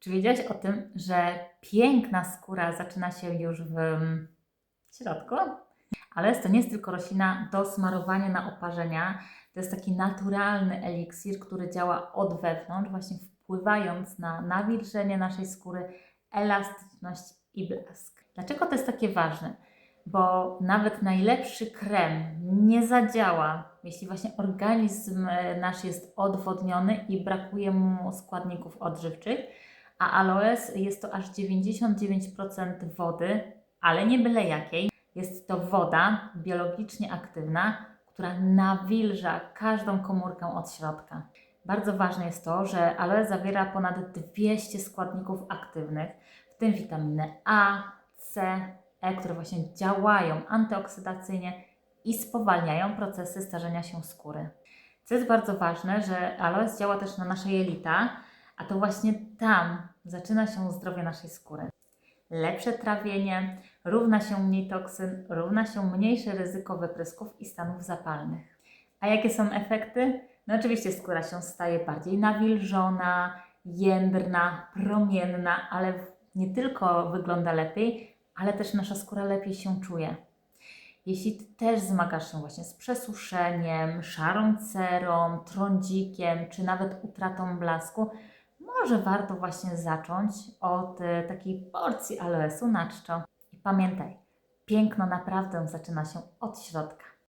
Czy wiedziałaś o tym, że piękna skóra zaczyna się już w mm, środku? Ale to nie jest tylko roślina do smarowania na oparzenia. To jest taki naturalny eliksir, który działa od wewnątrz, właśnie wpływając na nawilżenie naszej skóry, elastyczność i blask. Dlaczego to jest takie ważne? Bo nawet najlepszy krem nie zadziała, jeśli właśnie organizm e, nasz jest odwodniony i brakuje mu składników odżywczych, a aloes jest to aż 99% wody, ale nie byle jakiej. Jest to woda biologicznie aktywna, która nawilża każdą komórkę od środka. Bardzo ważne jest to, że aloe zawiera ponad 200 składników aktywnych, w tym witaminy A, C, E, które właśnie działają antyoksydacyjnie i spowalniają procesy starzenia się skóry. Co jest bardzo ważne, że aloes działa też na nasze jelita, a to właśnie tam zaczyna się zdrowie naszej skóry. Lepsze trawienie równa się mniej toksyn, równa się mniejsze ryzyko wyprysków i stanów zapalnych. A jakie są efekty? No oczywiście skóra się staje bardziej nawilżona, jędrna, promienna, ale nie tylko wygląda lepiej, ale też nasza skóra lepiej się czuje. Jeśli Ty też zmagasz się właśnie z przesuszeniem, szarą cerą, trądzikiem, czy nawet utratą blasku, może warto właśnie zacząć od e, takiej porcji aloesu na czczo. I pamiętaj, piękno naprawdę zaczyna się od środka.